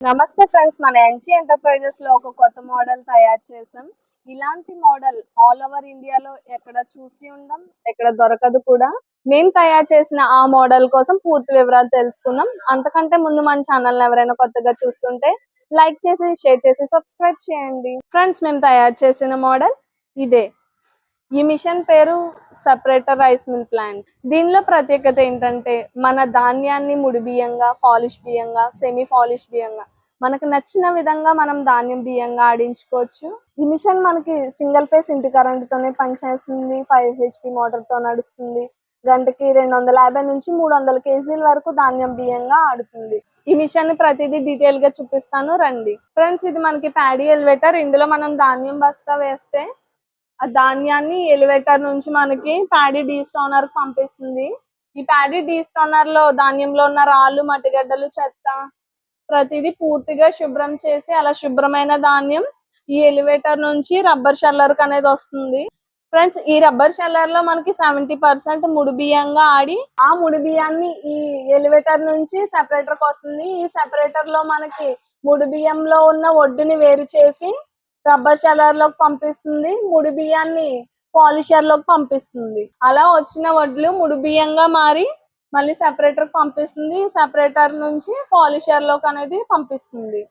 నమస్తే ఫ్రెండ్స్ మన ఎన్జీ ఎంటర్ప్రైజెస్లో ఒక కొత్త మోడల్ తయారు చేసాం ఇలాంటి మోడల్ ఆల్ ఓవర్ ఇండియాలో ఎక్కడ చూసి ఉండం ఎక్కడ దొరకదు కూడా. మేము తయారు చేసిన ఆ మోడల్ కోసం పూర్తి వివరాలు తెలుసుకుందాం. అంతకంటే ముందు మన ఛానల్ ఎవరైనా కొత్తగా చూస్తుంటే లైక్ చేసి షేర్ చేసి సబ్స్క్రైబ్ చేయండి. ఫ్రెండ్స్ మేము తయారు చేసిన మోడల్ ఇదే. ఈ మిషన్ పేరు సపరేటర్ రైస్ మిల్ ప్లాంట్. దీనిలో ప్రత్యేకత ఏంటంటే మన ధాన్యాన్ని ముడి బియ్యంగా పాలిష్ బియ్యంగా సెమీ పాలిష్ బియ్యంగా మనకు నచ్చిన విధంగా మనం ధాన్యం బియ్యంగా ఆడించుకోవచ్చు. ఈ మిషన్ మనకి సింగిల్ ఫేస్ ఇంటి కరెంట్ తోనే పనిచేస్తుంది ఫైవ్ హెచ్పి మోటార్తో నడుస్తుంది. గంటకి రెండు వందల యాభై నుంచి మూడు వందల కేజీల వరకు ధాన్యం బియ్యంగా ఆడుతుంది. ఈ మిషన్ ప్రతిదీ డీటెయిల్గా చూపిస్తాను రండి. ఫ్రెండ్స్ ఇది మనకి ప్యాడీ ఎలివేటర్. ఇందులో మనం ధాన్యం బస్తా వేస్తే ఆ ధాన్యాన్ని ఎలివేటర్ నుంచి మనకి ప్యాడీ డీ స్టోనర్ పంపిస్తుంది. ఈ ప్యాడీ డీ స్టోనర్లో ధాన్యంలో ఉన్న రాళ్ళు మట్టిగడ్డలు చెత్త ప్రతిదీ పూర్తిగా శుభ్రం చేసి అలా శుభ్రమైన ధాన్యం ఈ ఎలివేటర్ నుంచి రబ్బర్ షల్లర్ అనేది వస్తుంది. ఫ్రెండ్స్ ఈ రబ్బర్ షల్లర్లో మనకి సెవెంటీ పర్సెంట్ ముడి బియ్యంగా ఆడి ఆ ముడి బియ్యాన్ని ఈ ఎలివేటర్ నుంచి సెపరేటర్ వస్తుంది. ఈ సెపరేటర్లో మనకి ముడి బియ్యంలో ఉన్న ఒడ్డుని వేరు చేసి రబ్బర్ షల్లర్లోకి పంపిస్తుంది ముడి బియ్యాన్ని పాలిషర్లోకి పంపిస్తుంది. అలా వచ్చిన వడ్లు ముడి బియ్యంగా మారి మళ్ళీ సెపరేటర్ పంపిస్తుంది. సెపరేటర్ నుంచి పాలిషర్లోకి అనేది పంపిస్తుంది.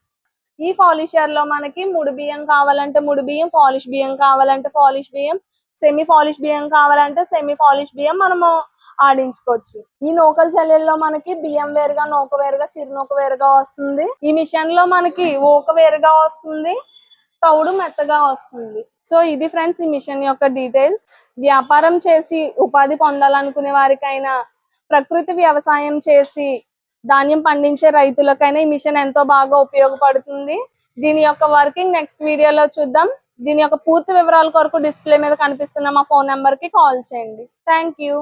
ఈ పాలిషర్లో మనకి ముడి బియ్యం కావాలంటే ముడి బియ్యం పాలిష్ బియ్యం కావాలంటే పాలిష్ బియ్యం సెమీ పాలిష్ బియ్యం కావాలంటే సెమీ పాలిష్ బియ్యం మనము ఆడించుకోవచ్చు. ఈ నూకల చల్లెల్లో మనకి బియ్యం వేరుగా నూక వేరుగా చిరునూక వేరుగా వస్తుంది. ఈ మిషన్లో మనకి ఊక వేరుగా వస్తుంది. తౌడు మెత్తగా వస్తుంది. సో ఇది ఫ్రెండ్స్ ఈ మిషన్ యొక్క డీటెయిల్స్. వ్యాపారం చేసి ఉపాధి పొందాలనుకునే వారికైనా ప్రకృతి వ్యవసాయం చేసి ధాన్యం పండించే రైతులకైనా ఈ మిషన్ ఎంతో బాగా ఉపయోగపడుతుంది. దీని యొక్క వర్కింగ్ నెక్స్ట్ వీడియోలో చూద్దాం. దీని యొక్క పూర్తి వివరాల కొరకు డిస్ప్లే మీద కనిపిస్తున్న మా ఫోన్ నెంబర్కి కాల్ చేయండి. Thank you